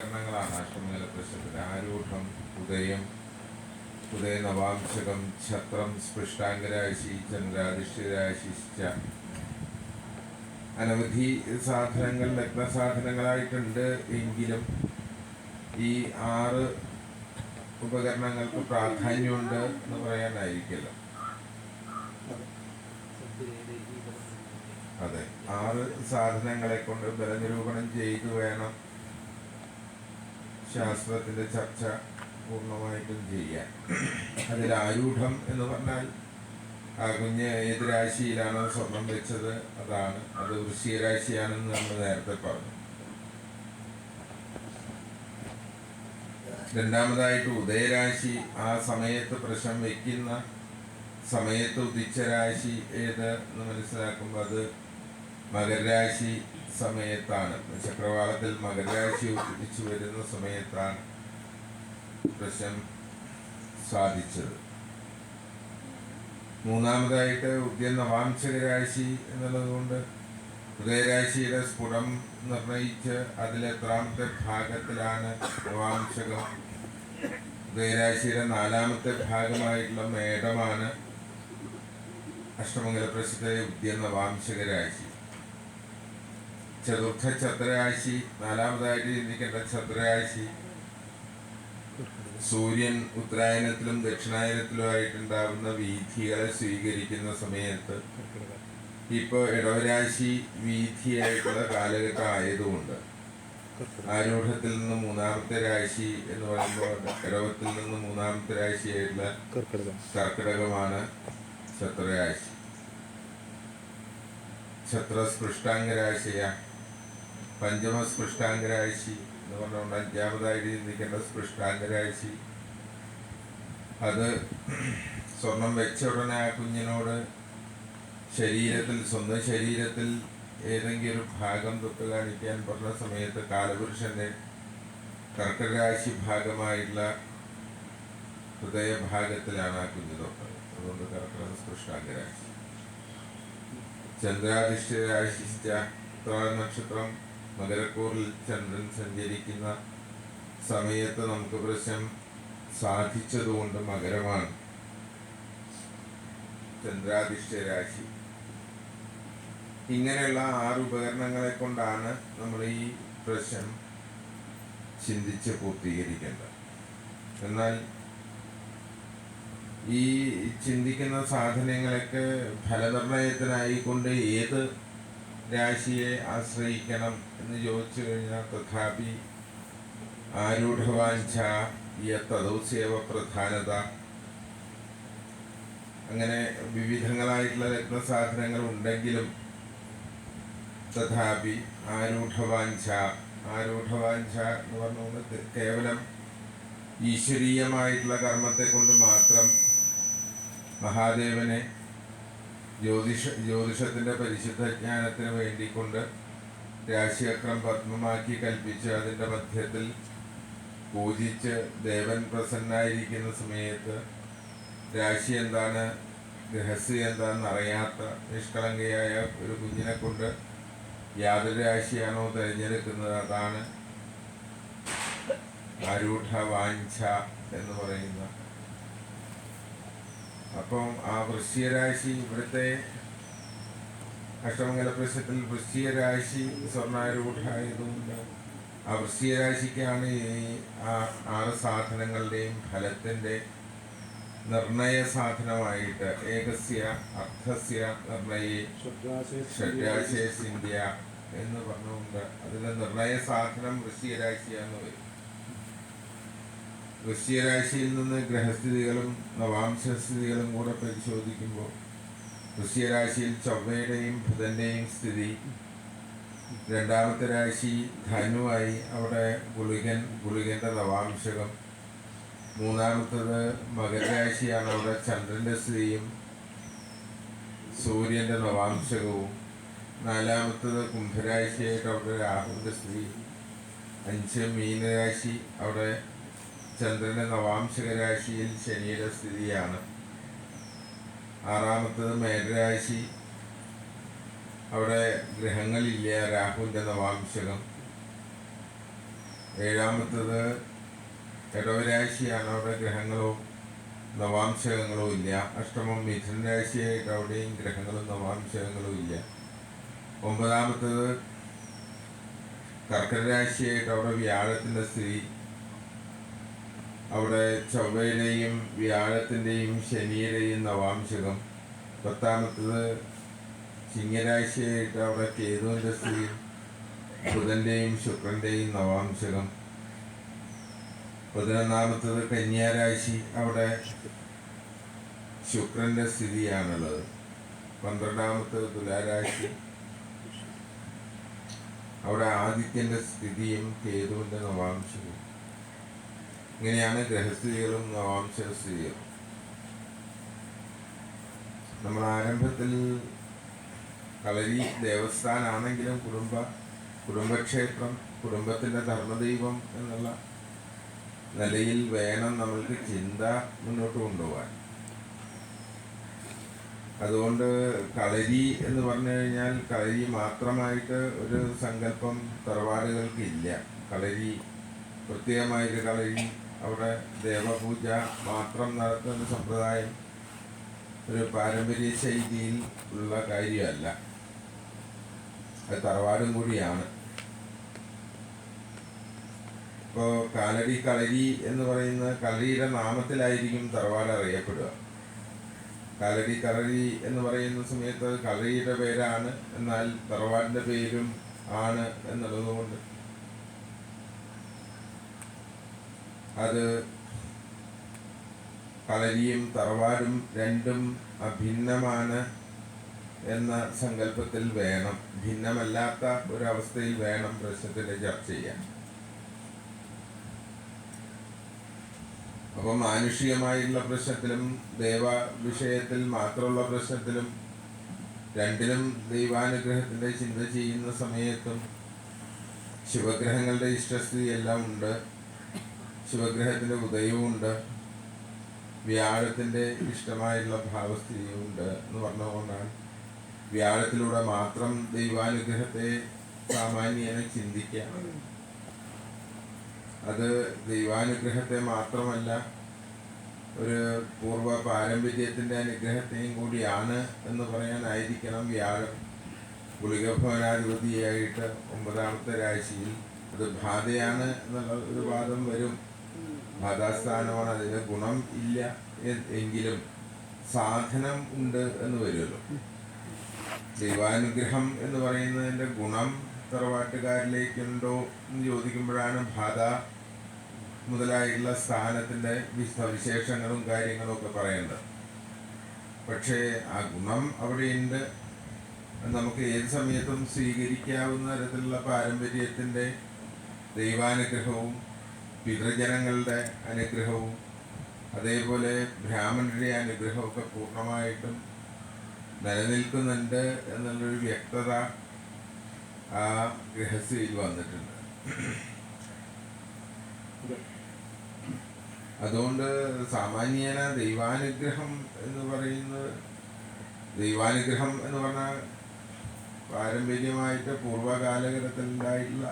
കരണങ്ങളാണ് അഷ്ടമംഗല പ്രശ്നത്തിൽ. ആരൂഢം ഉദയം ഉദയ നവാംശകം ഛത്രം സ്പൃഷ്ടാംഗരാശി ചന്ദ്രാധിഷ്ഠിരാശി അനവധി സാധനങ്ങൾ ലഗ്നസാധനങ്ങളായിട്ടുണ്ട് എങ്കിലും ഈ ആറ് ഉപകരണങ്ങൾക്ക് പ്രാധാന്യമുണ്ട് എന്ന് പറയാനായിരിക്കില്ല. അതെ. ആറ് സാധനങ്ങളെ കൊണ്ട് ബലനിരൂപണം ചെയ്തു വേണം ശാസ്ത്രത്തിന്റെ ചർച്ച പൂർണമായിട്ടും ചെയ്യാൻ. അതിൽ ആരൂഢം എന്ന് പറഞ്ഞാൽ ആ കുഞ്ഞ് ഏത് രാശിയിലാണോ സ്വർണം വെച്ചത് അതാണ്. അത് വൃശ്ചികരാശിയാണെന്ന് നമ്മൾ നേരത്തെ പറഞ്ഞു. രണ്ടാമതായിട്ട് ഉദയരാശി ആ സമയത്ത് പ്രശ്നം വെക്കുന്ന സമയത്ത് ഉദിച്ച രാശി ഏത് എന്ന് മനസ്സിലാക്കുമ്പോൾ അത് മകരരാശി സമയത്താണ്. ചക്രവാളത്തിൽ മകരരാശി ഉദിച്ചു വരുന്ന സമയത്താണ് പ്രശ്നം സാധിച്ചത്. മൂന്നാമതായിട്ട് ഉദ്യ നവാംശകരാശി എന്നുള്ളതുകൊണ്ട് എന്നുള്ളത് കൊണ്ട് ഉദയരാശിയുടെ സ്ഫുടം നിർണയിച്ച് അതിലെത്രാമത്തെ ഭാഗത്തിലാണ് നവാംശകം. ഹൃദയരാശിയുടെ നാലാമത്തെ ഭാഗമായിട്ടുള്ള മേടമാണ് അഷ്ടമംഗല പ്രസിദ്ധ ഉദ്യ നവാംശക രാശി. ചതുർത്ഥ ചതുരാശി നാലാമതായിട്ട് ചിന്തിക്കേണ്ട ചതുരാശി. സൂര്യൻ ഉത്തരായനത്തിലും ദക്ഷിണായനത്തിലുമായിട്ടുണ്ടാകുന്ന വീഥികളെ സ്വീകരിക്കുന്ന സമയത്ത് ഇപ്പോൾ ഇടവരാശി വീഥിയായിട്ടുള്ള കാലഘട്ടം ആയതുകൊണ്ട് ആരൂഢത്തിൽ നിന്ന് മൂന്നാമത്തെ രാശി എന്ന് പറയുമ്പോൾ ഇടവത്തിൽ നിന്ന് മൂന്നാമത്തെ രാശിയായിട്ടുള്ള കർക്കിടകമാണ് ചതുരാശി. ഛത്രസ്പൃഷ്ടാംഗരാശിയ പഞ്ചമസ്പൃഷ്ടാംഗരാശി എന്ന് പറഞ്ഞുകൊണ്ട് അഞ്ചാമതായിട്ട് ചിന്തിക്കേണ്ട സ്പൃഷ്ടാംഗരാശി. അത് സ്വർണം വെച്ച ഉടനെ ആ കുഞ്ഞിനോട് ശരീരത്തിൽ സ്വന്തം ശരീരത്തിൽ ഏതെങ്കിലും ഭാഗം തൊട്ട് കാണിക്കാൻ പറഞ്ഞ സമയത്ത് കാലപുരുഷന്റെ കർക്കരാശി ഭാഗമായുള്ള ഹൃദയഭാഗത്തിലാണ് ആ കുഞ്ഞു തൊട്ടത്. അതുകൊണ്ട് കർക്കട സ്പൃഷ്ടാംഗരാശി. ചന്ദ്രാധിഷ്ഠിരാശിച്ച നക്ഷത്രം മകരക്കൂറിൽ ചന്ദ്രൻ സഞ്ചരിക്കുന്ന സമയത്ത് നമുക്ക് പ്രശ്നം സാധിച്ചതുകൊണ്ട് മകരമാണ്. ചന്ദ്രാധിഷ്ഠ രാശി. ഇങ്ങനെയുള്ള ആറ് ഉപകരണങ്ങളെ കൊണ്ടാണ് നമ്മൾ ഈ പ്രശ്നം ചിന്തിച്ച് പൂർത്തീകരിക്കേണ്ടത്. എന്നാൽ ഈ ചിന്തിക്കുന്ന സാധനങ്ങളൊക്കെ ഫലനിർണയത്തിനായിക്കൊണ്ട് ഏത് രാശിയെ ആശ്രയിക്കണം എന്ന് ചോദിച്ചു കഴിഞ്ഞാൽ തഥാപി ആരൂഢവാഞ്ച യത്തദൗസ്യവ പ്രധാനത അങ്ങനെ വിവിധങ്ങളായിട്ടുള്ള രത്നസാധനങ്ങൾ ഉണ്ടെങ്കിലും തഥാപി ആരൂഢവാഞ്ച ആരൂഢവാഞ്ച എന്ന് പറഞ്ഞുകൊണ്ട് കേവലം ഈശ്വരീയമായിട്ടുള്ള കർമ്മത്തെ കൊണ്ട് മാത്രം മഹാദേവനെ ജ്യോതിഷ ജ്യോതിഷത്തിന്റെ പരിശുദ്ധ ജ്ഞാനത്തിന് വേണ്ടിക്കൊണ്ട് രാശിചക്രം പത്മമാക്കി കൽപ്പിച്ച് അതിന്റെ മധ്യത്തിൽ പൂജിച്ച് ദേവൻ പ്രസന്നായിരിക്കുന്ന സമയത്ത് രാശി എന്താണ് രഹസ്യം എന്താണെന്ന് അറിയാത്ത നിഷ്കളങ്കയായ ഒരു കുഞ്ഞിനെ കൊണ്ട് യാതൊരു രാശിയാണോ തിരഞ്ഞെടുക്കുന്നത്? അതാണ് ആരൂഢ വാഞ്ച എന്ന് പറയുന്ന അപ്പം ആ വൃശ്ചികരാശി ഇവിടുത്തെ അഷ്ടമംഗല പ്രശ്നത്തിൽ വൃശ്ചികരാശി സ്വർണാരൂഢായതുകൊണ്ട് ആ വൃശ്ചികരാശിക്കാണ് ഈ ആ ആറ് സാധനങ്ങളുടെയും ഫലത്തിന്റെ നിർണയ സാധനമായിട്ട് ഏകസ്യ അർത്ഥസ്യ നിർണയെ ഷഡ്രാശേഷിന്ത്യ എന്ന് പറഞ്ഞുകൊണ്ട് അതിന്റെ നിർണയ സാധനം വൃശ്ചികരാശിയാന്ന് വരും. വൃശ്ചികരാശിയിൽ നിന്ന് ഗ്രഹസ്ഥിതികളും നവാംശസ്ഥിതികളും കൂടെ പരിശോധിക്കുമ്പോൾ വൃശ്ചികരാശിയിൽ ചൊവ്വയുടെയും ബുധന്റെയും സ്ഥിതി രണ്ടാമത്തെ രാശി ധനുവായി അവിടെ ഗുളികൻ ഗുളികന്റെ നവാംശകം. മൂന്നാമത്തത് മകരരാശിയാണ് അവിടെ ചന്ദ്രന്റെ സ്ഥിതിയും സൂര്യന്റെ നവാംശകവും. നാലാമത്തത് കുംഭരാശിയായിട്ട് അവിടെ രാഹുവിന്റെ സ്ഥിതി. അഞ്ച് മീനരാശി അവിടെ ചന്ദ്രന്റെ നവാംശക രാശിയിൽ ശനിയുടെ സ്ഥിതിയാണ്. ആറാമത്തത് മേഘരാശി അവിടെ ഗ്രഹങ്ങളില്ല രാഹുവിന്റെ നവാംശകം ഏഴാമത്തത് ഇടവരാശിയാണ് അവിടെ ഗ്രഹങ്ങളോ നവാംശകങ്ങളോ ഇല്ല. അഷ്ടമം മിഥുൻ രാശിയായിട്ട് അവിടെയും ഗ്രഹങ്ങളും നവാംശകങ്ങളും ഇല്ല. ഒമ്പതാമത്തത് കർക്കടരാശിയായിട്ട് അവിടെ വ്യാഴത്തിന്റെ സ്ഥിതി. അവിടെ ചൊവ്വയിലെയും വ്യാഴത്തിന്റെയും ശനിയിലെയും നവാംശകം പത്താമത്തത് ചിങ്ങരാശിയായിട്ട് അവിടെ കേതുവിന്റെ സ്ഥിതി ബുധന്റെയും ശുക്രന്റെയും നവാംശകം പതിനൊന്നാമത്തത് കന്യാരാശി അവിടെ ശുക്രന്റെ സ്ഥിതിയാണുള്ളത്. പന്ത്രണ്ടാമത്തത് തുലാരാശി. അവിടെ ആദിത്യന്റെ സ്ഥിതിയും കേതുവിന്റെ നവാംശവും ഇങ്ങനെയാണ് ഗ്രഹസ്ഥിതികളും നവാംശസ്ഥിതികളും നമ്മൾ ആരംഭത്തിൽ കളരി ദേവസ്ഥാനാണെങ്കിലും കുടുംബ കുടുംബക്ഷേത്രം കുടുംബത്തിന്റെ ധർമ്മദൈവം എന്നുള്ള നിലയിൽ വേണം നമ്മൾക്ക് ചിന്ത മുന്നോട്ട് കൊണ്ടുപോകാൻ. അതുകൊണ്ട് കളരി എന്ന് പറഞ്ഞു കഴിഞ്ഞാൽ കളരി മാത്രമായിട്ട് ഒരു സങ്കല്പം തറവാടുകൾക്കില്ല കളരി പ്രത്യേകമായിട്ട് കളരി അവിടെ ദേവപൂജ മാത്രം നടത്തുന്ന സമ്പ്രദായം ഒരു പാരമ്പര്യ ശൈലിയിൽ ഉള്ള കാര്യമല്ല. അത് തറവാടും കൂടിയാണ്. ഇപ്പോൾ കാലടി കളരി എന്ന് പറയുന്ന കളരിയുടെ നാമത്തിലായിരിക്കും തറവാട് അറിയപ്പെടുക. കാലടി കളരി എന്ന് പറയുന്ന സമയത്ത് കളരിയുടെ പേരാണ് എന്നാൽ തറവാടിന്റെ പേരും ആണ് എന്നുള്ളത് കൊണ്ട് അത് കളരിയും തറവാടും രണ്ടും അഭിന്നമാണ് എന്ന സങ്കല്പത്തിൽ വേണം. ഭിന്നമല്ലാത്ത ഒരവസ്ഥയിൽ വേണം പ്രശ്നത്തിന്റെ ചർച്ച ചെയ്യാൻ. അപ്പം മാനുഷികമായുള്ള പ്രശ്നത്തിലും ദേവ വിഷയത്തിൽ മാത്രമുള്ള പ്രശ്നത്തിലും രണ്ടിലും ദൈവാനുഗ്രഹത്തിന്റെ ചിന്ത ചെയ്യുന്ന സമയത്തും ശിവഗ്രഹങ്ങളുടെ ഇഷ്ടസ്ഥിതി എല്ലാം ഉണ്ട്. ശിവഗ്രഹത്തിന്റെ ഉദയവും ഉണ്ട് വ്യാഴത്തിന്റെ ഇഷ്ടമായിട്ടുള്ള ഭാവസ്ഥിതിയും ഉണ്ട് എന്ന് പറഞ്ഞുകൊണ്ടാണ്. വ്യാഴത്തിലൂടെ മാത്രം ദൈവാനുഗ്രഹത്തെ സാമാന്യനെ ചിന്തിക്കാം അത് ദൈവാനുഗ്രഹത്തെ മാത്രമല്ല ഒരു പൂർവ പാരമ്പര്യത്തിന്റെ അനുഗ്രഹത്തെയും കൂടിയാണ് എന്ന് പറയാനായിരിക്കണം വ്യാഴം. ഗുളികഭവനാധിപതിയായിട്ട് ഒമ്പതാമത്തെ രാശിയിൽ അത് ബാധയാണ് എന്നുള്ള ഒരു വാദം വരും. ബാധാസ്ഥാനമാണ് അതിന് ഗുണം ഇല്ല എങ്കിലും സാധനം ഉണ്ട് എന്ന് വരുമല്ലോ ദൈവാനുഗ്രഹം എന്ന് പറയുന്നതിന്റെ ഗുണം തറവാട്ടുകാരിലേക്കുണ്ടോ എന്ന് ചോദിക്കുമ്പോഴാണ് ബാധ മുതലായുള്ള സ്ഥാനത്തിന്റെ വിശേഷങ്ങളും കാര്യങ്ങളും ഒക്കെ പറയേണ്ടത്. പക്ഷേ ആ ഗുണം അവിടെയുണ്ട്. നമുക്ക് ഏത് സമയത്തും സ്വീകരിക്കാവുന്ന തരത്തിലുള്ള പാരമ്പര്യത്തിന്റെ ദൈവാനുഗ്രഹവും പിതൃജനങ്ങളുടെ അനുഗ്രഹവും അതേപോലെ ബ്രാഹ്മണരുടെ അനുഗ്രഹമൊക്കെ പൂർണമായിട്ടും നിലനിൽക്കുന്നുണ്ട് എന്നുള്ളൊരു വ്യക്തത ആ ഗൃഹസ്ഥയിൽ വന്നിട്ടുണ്ട്. അതുകൊണ്ട് സാമാന്യേന ദൈവാനുഗ്രഹം എന്ന് പറയുന്നത് ദൈവാനുഗ്രഹം എന്ന് പറഞ്ഞാൽ പാരമ്പര്യമായിട്ട് പൂർവകാലഘട്ടത്തിലുണ്ടായിട്ടുള്ള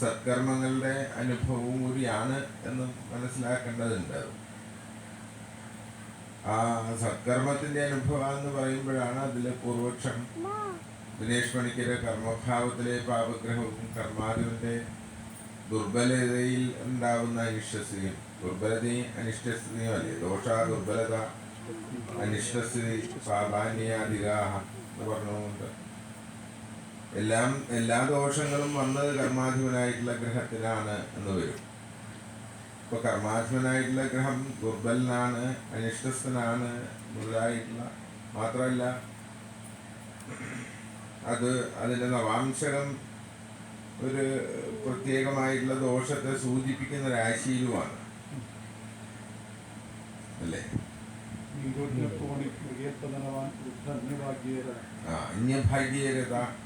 സത്കർമ്മങ്ങളുടെ അനുഭവവും കൂടിയാണ് എന്ന് മനസ്സിലാക്കേണ്ടതുണ്ട്. ആ സത്കർമ്മത്തിന്റെ അനുഭവം എന്ന് പറയുമ്പോഴാണ് അതിലെ പൂർവക്ഷം. ദിനേഷ് മണിക്കരെ കർമ്മഭാവത്തിലെ പാപഗ്രഹവും കർമാദിവിന്റെ ദുർബലതയിൽ ഉണ്ടാകുന്ന അനിഷ്ടസ്ഥിതിയും. ദുർബലതയും അനിഷ്ടസ്ഥിതിയും അല്ലേ? ദോഷ ദുർബലത അനിഷ്ടസ്ഥിതി പാപാന്യാധികാഹ എന്ന് പറഞ്ഞുകൊണ്ട് എല്ലാം എല്ലാ ദോഷങ്ങളും വന്നത് കർമാധിപനായിട്ടുള്ള ഗ്രഹത്തിലാണ് എന്ന് വരും. ഇപ്പൊ കർമാധിപനായിട്ടുള്ള ഗ്രഹം ദുർബലനാണ് അനിഷ്ടസ്ഥനാണ് മുതലായിട്ടുള്ള മാത്രമല്ല അത് അതിന്റെ നവാംശകം ഒരു പ്രത്യേകമായിട്ടുള്ള ദോഷത്തെ സൂചിപ്പിക്കുന്ന രാശിയിലുമാണ്. അല്ലേ? ആ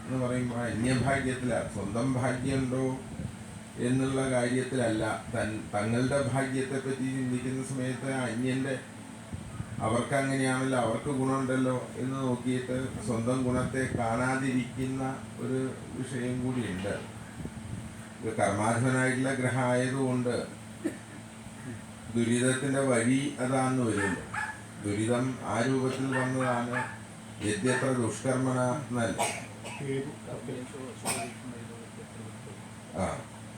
എന്ന് പറയുമ്പോൾ അന്യഭാഗ്യത്തില സ്വന്തം ഭാഗ്യമുണ്ടോ എന്നുള്ള കാര്യത്തിലല്ല. തൻ തങ്ങളുടെ ഭാഗ്യത്തെ പറ്റി ചിന്തിക്കുന്ന സമയത്ത് അന്യന്റെ അവർക്ക് അങ്ങനെയാണല്ലോ അവർക്ക് ഗുണമുണ്ടല്ലോ എന്ന് നോക്കിയിട്ട് സ്വന്തം ഗുണത്തെ കാണാതിരിക്കുന്ന ഒരു വിഷയം കൂടിയുണ്ട്. ഒരു കർമാധിപനായിട്ടുള്ള ഗ്രഹം ആയതുകൊണ്ട് ദുരിതത്തിന്റെ വഴി അതാന്ന് വരുന്നു ദുരിതം ആ രൂപത്തിൽ വന്നതാണ് യദ്യത്ര ദുഷ്കർമ്മന എന്നല്ല ആ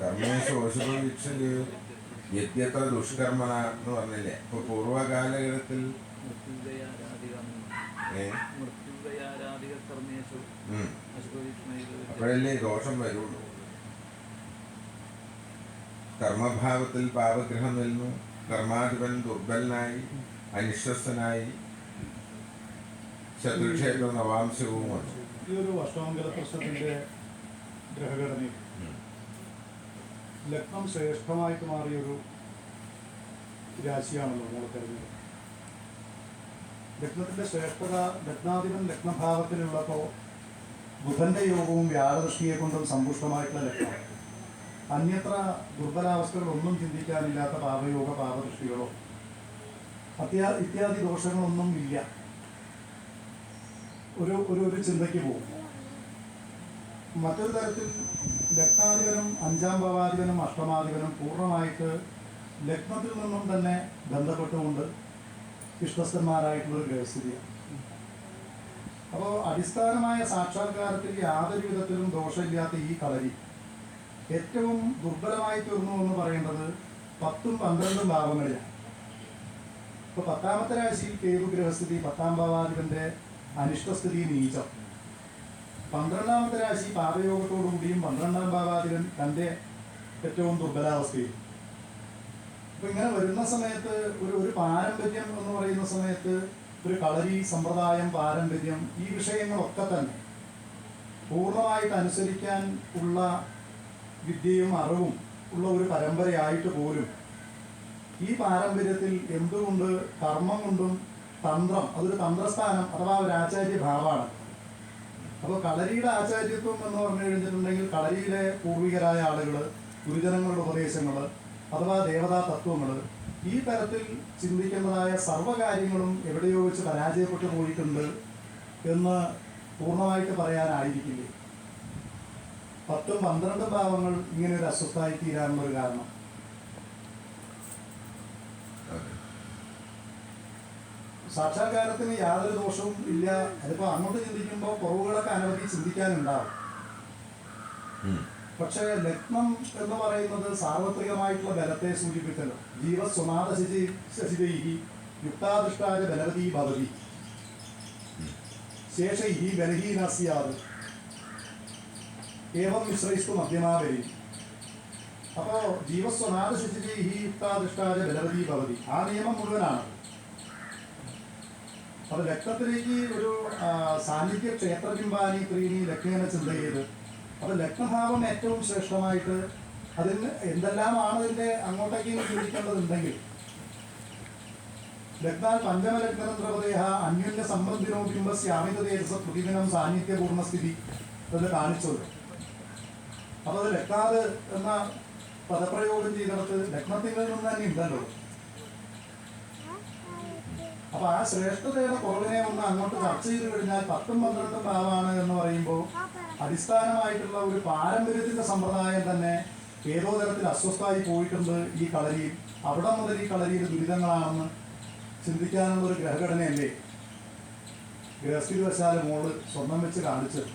കർമ്മേശ ഓശുഭവീക്ഷൽ യദ്യത്ര ദുഷ്കർമ്മന എന്ന് പറഞ്ഞില്ലേ? ഇപ്പൊ പൂർവകാലഘട്ടത്തിൽ കർമ്മേഷു അപ്പോഴല്ലേ ദോഷം വരുള്ളൂ. കർമ്മഭാവത്തിൽ പാപഗ്രഹം നിന്നു കർമാധിപൻ ദുർബലനായി അനിശ്വസ്തനായി ശത്രുക്ഷേത്ര നവാംശവും വന്നു ഈ ഒരു അഷ്ടമംഗല പ്രശ്നത്തിന്റെ ഗ്രഹഘടനയിൽ. ലഗ്നം ശ്രേഷ്ഠമായിട്ട് മാറിയൊരു രാശിയാണല്ലോ നമ്മൾ കരുതുന്നത്. ലഗ്നത്തിന്റെ ശ്രേഷ്ഠത ലഗ്നാധിപൻ ലഗ്നഭാവത്തിലുള്ളപ്പോൾ ബുധന്റെ യോഗവും വ്യാഴദൃഷ്ടിയെ കൊണ്ടും സമ്പുഷ്ടമായിട്ടുള്ള ലഗ്നം. അന്യത്ര ദുർബലാവസ്ഥകളൊന്നും ചിന്തിക്കാനില്ലാത്ത പാപയോഗ പാപദൃഷ്ടികളോ അത്യാ ഇത്യാദി ദോഷങ്ങളൊന്നും ഇല്ല. ഒരു ഒരു ഒരു ചിന്തയ്ക്ക് പോകും. മറ്റൊരു തരത്തിൽ ലഗ്നാധിപനും അഞ്ചാം ഭാവാധിപനും അഷ്ടമാധിപനും പൂർണമായിട്ട് ലഗ്നത്തിൽ നിന്നും തന്നെ ബന്ധപ്പെട്ടുകൊണ്ട് ഇഷ്ടസ്ഥന്മാരായിട്ടുള്ള ഒരു അപ്പോൾ അടിസ്ഥാനമായ സാക്ഷാത്കാരത്തിൽ യാതൊരു വിധത്തിലും ദോഷമില്ലാത്ത ഈ കളരി ഏറ്റവും ദുർബലമായി തീർന്നു എന്ന് പറയേണ്ടത് പത്തും പന്ത്രണ്ടും ഭാവങ്ങളിലാണ്. ഇപ്പൊ പത്താമത്തെ രാശിയിൽ കേതു ഗ്രഹസ്ഥിതി പത്താം ഭാവാധിപന്റെ അനിഷ്ടസ്ഥിതി നീചം പന്ത്രണ്ടാമത്തെ രാശി പാപയോഗത്തോടുകൂടിയും പന്ത്രണ്ടാം ഭാവാതിരൻ തന്റെ ഏറ്റവും ദുർബലാവസ്ഥയും അപ്പൊ ഇങ്ങനെ വരുന്ന സമയത്ത് ഒരു ഒരു പാരമ്പര്യം എന്ന് പറയുന്ന സമയത്ത് ഒരു കളരി സമ്പ്രദായം പാരമ്പര്യം ഈ വിഷയങ്ങളൊക്കെ തന്നെ പൂർണമായിട്ട് അനുസരിക്കാൻ ഉള്ള വിദ്യയും അറിവും ഉള്ള ഒരു പരമ്പരയായിട്ട് പോലും ഈ പാരമ്പര്യത്തിൽ എന്തുകൊണ്ട് കർമ്മം കൊണ്ടും തന്ത്രം. അതൊരു തന്ത്രസ്ഥാനം അഥവാ ഒരു ആചാര്യ ഭാവമാണ്. അപ്പോൾ കളരിയുടെ ആചാര്യത്വം എന്ന് പറഞ്ഞു കഴിഞ്ഞിട്ടുണ്ടെങ്കിൽ കളരിയിലെ പൂർവികരായ ആളുകൾ ഗുരുജനങ്ങളുടെ ഉപദേശങ്ങൾ അഥവാ ദേവതാ തത്വങ്ങൾ ഈ തരത്തിൽ ചിന്തിക്കുന്നതായ സർവകാര്യങ്ങളും എവിടെയോ വെച്ച് പരാജയപ്പെട്ടു പോയിട്ടുണ്ട് എന്ന് പൂർണമായിട്ട് പറയാനായിരിക്കില്ലേ? പത്തും പന്ത്രണ്ടും ഭാവങ്ങൾ ഇങ്ങനെ ഒരു അസ്വസ്ഥായി തീരാനുള്ള ഒരു കാരണം. സാക്ഷാത്കാരത്തിന് യാതൊരു ദോഷവും ഇല്ല. അതിപ്പോ അങ്ങോട്ട് ചിന്തിക്കുമ്പോൾ കുറവുകളൊക്കെ അനവധി ചിന്തിക്കാനുണ്ടാവും. പക്ഷെ ലഗ്നം എന്ന് പറയുന്നത് സാർവത്രികമായിട്ടുള്ള ബലത്തെ സൂചിപ്പിച്ചല്ലോ ജീവസ്വനാഥ ശശി ശശിതൈഹി യുക്താധിഷ്ഠാന ബലവതി ഭവതി. ശേഷ ഈ ബലഹീനസ്യാത്. ഏവം മിശ്രയിസ്തു മധ്യമാവരി അപ്പോ ജീവസ്വനാഥ ശശിതൈഹി യുക്താധിഷ്ഠാന ബലവതി ഭവതി. ആ നിയമം മുഴുവനാണ്. അപ്പൊ ലഗ്നത്തിലേക്ക് ഒരു സാന്നിധ്യ ക്ഷേത്രബിംബാനി പ്രീണി ലഗ്നേന ചിന്ത ചെയ്ത്. അപ്പൊ ലഗ്നഭാവം ഏറ്റവും ശ്രേഷ്ഠമായിട്ട് അതിന് എന്തെല്ലാമാണ് ഇതിന്റെ അങ്ങോട്ടേക്ക് ചിന്തിക്കേണ്ടതുണ്ടെങ്കിൽ ലഗ്നാൽ പഞ്ചമലഗ്നതന്ത്രപദേഹ അന്യോന്യ സംബന്ധിനോ ബിംബസ്യ അമിത തേജസ പ്രതിദിനം സാന്നിധ്യപൂർണ സ്ഥിതി എന്ന് കാണിച്ചത് അപ്പൊ അത് ലഗ്നാത് എന്ന പദപ്രയോഗം ചെയ്തിടത്ത് ലഗ്നത്തിൽ നിന്ന് തന്നെ ഉണ്ടല്ലോ. അപ്പൊ ആ ശ്രേഷ്ഠതയുടെ കുറവിനെ ഒന്ന് അങ്ങോട്ട് ചർച്ച ചെയ്ത് കഴിഞ്ഞാൽ പത്തും പന്ത്രണ്ടും ഭാവമാണ് എന്ന് പറയുമ്പോൾ അടിസ്ഥാനമായിട്ടുള്ള ഒരു പാരമ്പര്യത്തിന്റെ സമ്പ്രദായം തന്നെ ഏതോ തരത്തിൽ അസ്വസ്ഥായി പോയിട്ടുണ്ട് ഈ കളരിയിൽ. അവിടെ മുതൽ ഈ കളരിയിൽ ദുരിതങ്ങളാണെന്ന് ചിന്തിക്കാനുള്ള ഒരു ഗ്രഹഘടനയല്ലേ? ഗൃഹസ്ഥിതി വശാല മോൾ സ്വന്തം വെച്ച് കാണിച്ചത്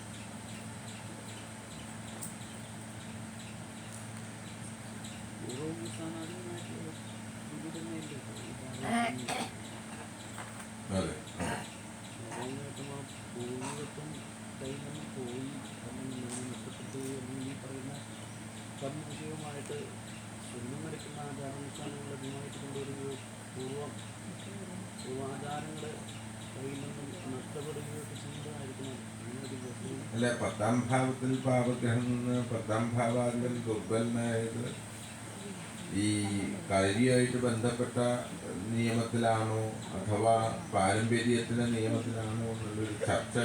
അതെ പൂർവത്വം കയ്യിൽ നിന്ന് പോയി അല്ലെങ്കിൽ ഇങ്ങനെ നഷ്ടപ്പെട്ടു എന്ന് ഈ പറയുന്ന കർമ്മ വിഷയവുമായിട്ട് സ്വന്തം നടക്കുന്ന ആചാരാനുഷ്ഠാനങ്ങൾ അധികമായിട്ട് കൊണ്ടുവരുമ്പോൾ പൂർവം പൂർവാചാരങ്ങൾ കയ്യിൽ നിന്നും നഷ്ടപ്പെടുകയൊക്കെ ചെയ്യുന്നതായിരിക്കണം. അങ്ങനെ ഒരു പ്രശ്നം. അല്ല പത്താം ഭാവത്തിൽ പാപഗ്രഹം നിന്ന് പത്താം ഭാവാന്തൽ ദുർബലനായത് ഈ കാര്യമായിട്ട് ബന്ധപ്പെട്ട നിയമത്തിലാണോ അഥവാ പാരമ്പര്യത്തിലെ നിയമത്തിലാണോ എന്നുള്ളൊരു ചർച്ച